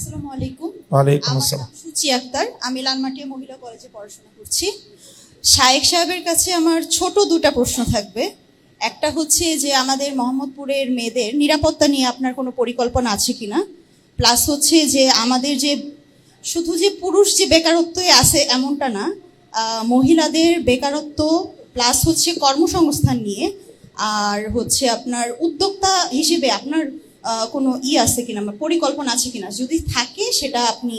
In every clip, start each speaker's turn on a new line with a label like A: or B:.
A: আসসালামু আলাইকুম।
B: ওয়ালাইকুম আসসালাম।
A: সুচি আক্তার। আমি লালমাটিয়া মহিলা কলেজে পড়াশোনা করছি। শায়েক সাহেবের কাছে আমার ছোট দুটা প্রশ্ন থাকবে। একটা হচ্ছে যে আমাদের মোহাম্মদপুরের মেয়েদের নিরাপত্তা নিয়ে আপনার কোনো পরিকল্পনা আছে কিনা? প্লাস হচ্ছে যে আমাদের যে শুধু যে পুরুষ যে বেকারত্বই আছে এমনটা না মহিলাদের বেকারত্ব প্লাস হচ্ছে কর্মসংস্থান নিয়ে আর হচ্ছে আপনার উদ্যোক্তা হিসেবে আপনার কোনো ই আছে কিনা বা পরিকল্পনা আছে কিনা, যদি থাকে সেটা আপনি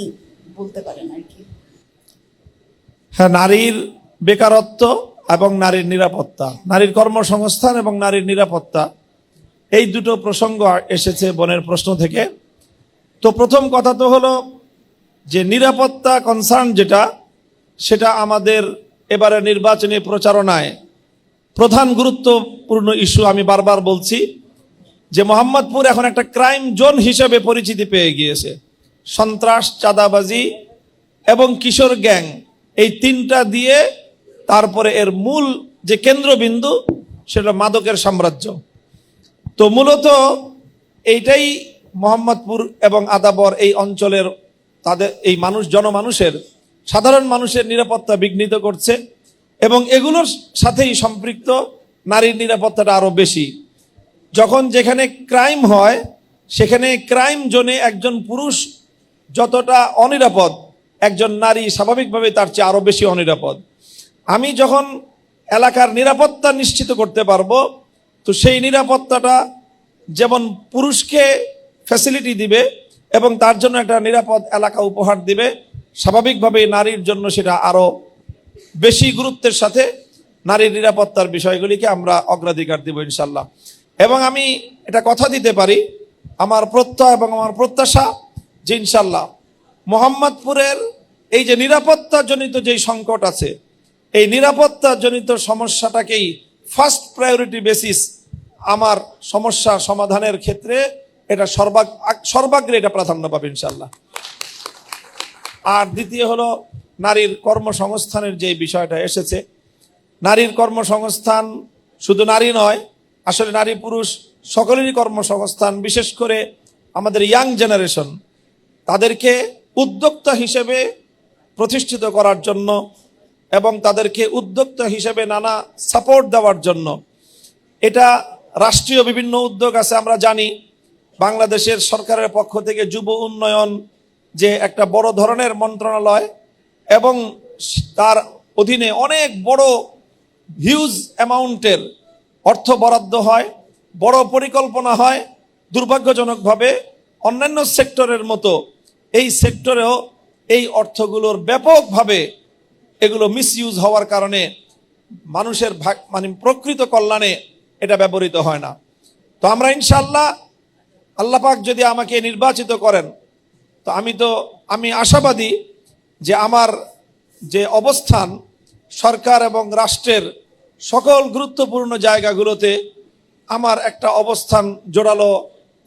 A: বলতে পারেন আর কি।
B: হ্যাঁ নারীর বেকারত্ব এবং নারীর নিরাপত্তা, নারীর কর্মসংস্থান এবং নারীর নিরাপত্তা, এই দুটো প্রসঙ্গ এসেছে বনের প্রশ্ন থেকে। তো প্রথম কথা তো হলো যে নিরাপত্তা কনসার্ন যেটা, সেটা আমাদের এবারে নির্বাচনী প্রচারণায় প্রধান গুরুত্বপূর্ণ ইস্যু আমি বারবার বলছি। যে মোহাম্মদপুর এখন একটা ক্রাইম জোন হিসেবে পরিচিতি পেয়ে গিয়েছে। সন্ত্রাস, চাঁদাবাজি এবং কিশোর গ্যাং, এই তিনটা দিয়ে তারপরে এর মূল যে কেন্দ্রবিন্দু, সেটা মাদকের সাম্রাজ্য। তো মূলত এইটাই মোহাম্মদপুর এবং আদাবর এই অঞ্চলের তাদের, এই মানুষ, জনমানুষের, সাধারণ মানুষের নিরাপত্তা বিঘ্নিত করছে এবং এগুলোর সাথেই সম্পৃক্ত নারীর নিরাপত্তাটা আরও বেশি। যখন যেখানে ক্রাইম হয়, সেখানে ক্রাইম জোনে একজন পুরুষ যতটা অনিরাপদ, একজন নারী স্বাভাবিকভাবে তার চেয়ে আরও বেশি অনিরাপদ। আমি যখন এলাকার নিরাপত্তা নিশ্চিত করতে পারব, তো সেই নিরাপত্তাটা যেমন পুরুষকে ফ্যাসিলিটি দিবে এবং তার জন্য একটা নিরাপদ এলাকা উপহার দিবে, স্বাভাবিকভাবে নারীর জন্য সেটা আরও বেশি গুরুত্বের সাথে নারীর নিরাপত্তার বিষয়গুলিকে আমরা অগ্রাধিকার দিব ইনশাল্লাহ এবং আমি এটা কথা দিতে পারি, আমার প্রত্যয় এবং আমার প্রত্যাশা যে ইনশাল্লাহ মোহাম্মদপুরের এই যে নিরাপত্তা জনিত যেই সংকট আছে, এই নিরাপত্তা জনিত সমস্যাটাকেই ফার্স্ট প্রায়োরিটি বেসিস আমার সমস্যা সমাধানের ক্ষেত্রে এটা সর্বাগ, সর্বাগ্রে এটা প্রাধান্য পাবে ইনশাল্লাহ। আর দ্বিতীয় হলো নারীর কর্মসংস্থানের যে বিষয়টা এসেছে, নারীর কর্মসংস্থান শুধু নারী নয় আসলে নারী পুরুষ সকলেরই কর্মসংস্থান, বিশেষ করে আমাদের ইয়াং জেনারেশন তাদেরকে উদ্যোক্তা হিসেবে প্রতিষ্ঠিত করার জন্য এবং তাদেরকে উদ্যোক্তা হিসেবে নানা সাপোর্ট দেওয়ার জন্য। এটা রাষ্ট্রীয় বিভিন্ন উদ্যোগ আছে, আমরা জানি। বাংলাদেশের সরকারের পক্ষ থেকে যুব উন্নয়ন যে একটা বড় ধরনের মন্ত্রণালয় এবং তার অধীনে অনেক বড় হিউজ অ্যামাউন্টের অর্থ বরাদ্দ হয়, বড় পরিকল্পনা হয়, দুর্ভাগ্যজনকভাবে অন্যান্য সেক্টরের মতো এই সেক্টরেও এই অর্থগুলোর ব্যাপকভাবে এগুলো মিসইউজ হওয়ার কারণে মানুষের ভাগ মানে প্রকৃত কল্যাণে এটা ব্যবহৃত হয় না। তো আমরা ইনশাল্লাহ আল্লাপাক যদি আমাকে নির্বাচিত করেন, তো আমি তো, আমি আশাবাদী যে আমার যে অবস্থান সরকার এবং রাষ্ট্রের সকল গুরুত্বপূর্ণ জায়গাগুলোতে আমার একটা অবস্থান জোরালো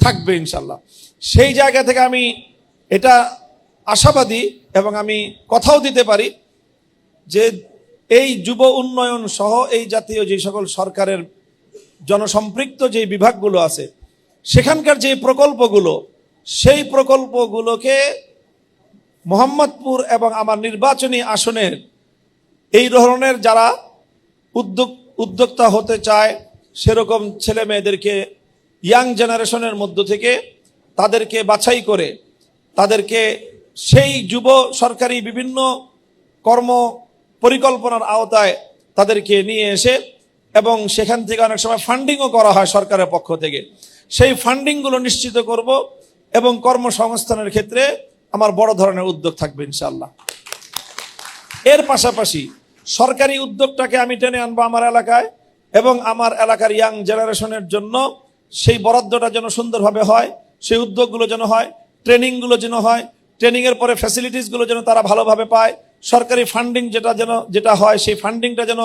B: থাকবে ইনশাল্লাহ। সেই জায়গা থেকে আমি এটা আশাবাদী এবং আমি কথাও দিতে পারি যে এই যুব উন্নয়ন সহ এই জাতীয় যে সকল সরকারের জনসম্পৃক্ত যে বিভাগগুলো আছে, সেখানকার যে প্রকল্পগুলো, সেই প্রকল্পগুলোকে মোহাম্মদপুর এবং আমার নির্বাচনী আসনের এই ধরনের যারা উদ্যোগ, উদ্যোক্তা হতে চায় সেরকম ছেলে মেয়েদেরকে ইয়াং জেনারেশনের মধ্য থেকে তাদেরকে বাছাই করে তাদেরকে সেই যুব সরকারি বিভিন্ন কর্ম পরিকল্পনার আওতায় তাদেরকে নিয়ে এসে এবং সেখান থেকে অনেক সময় ফান্ডিংও করা হয় সরকারের পক্ষ থেকে। সেই ফান্ডিংগুলো নিশ্চিত করব এবং কর্মসংস্থানের ক্ষেত্রে আমার বড় ধরনের উদ্যোগ থাকবে ইনশাল্লাহ এর পাশাপাশি সরকারি উদ্যোগটাকে আমি টেনে আনব আমার এলাকায় এবং আমার এলাকার ইয়াং জেনারেশনের জন্য সেই বরাদ্দটা যেন সুন্দরভাবে হয়, সেই উদ্যোগগুলো যেন হয় ট্রেনিংগুলো যেন হয় ট্রেনিংয়ের পরে ফ্যাসিলিটিসগুলো যেন তারা ভালোভাবে পায়, সরকারি ফান্ডিং যেটা যেন, যেটা হয়, সেই ফান্ডিংটা যেন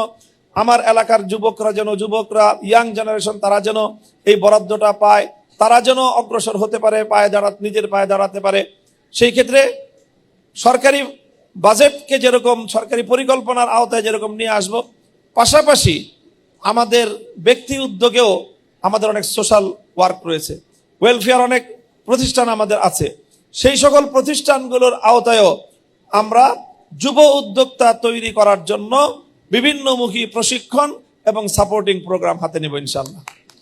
B: আমার এলাকার যুবকরা যেন, যুবকরা ইয়াং জেনারেশন তারা যেন এই বরাদ্দটা পায়, তারা যেন অগ্রসর হতে পারে, পায়ে দাঁড়া, নিজের পায়ে দাঁড়াতে পারে। সেই ক্ষেত্রে সরকারি বাজেটকে যেরকম সরকারি পরিকল্পনার আওতায় যেরকম নিয়ে আসব, পাশাপাশি আমাদের ব্যক্তি উদ্যোগেও আমাদের অনেক সোশ্যাল ওয়ার্ক রয়েছে। ওয়েলফেয়ার অনেক প্রতিষ্ঠান আমাদের আছে। সেই সকল প্রতিষ্ঠানগুলোর আওতায়ও আমরা যুব উদ্যোক্তা তৈরি করার জন্য বিভিন্নমুখী প্রশিক্ষণ এবং সাপোর্টিং প্রোগ্রাম হাতে নেব ইনশাল্লাহ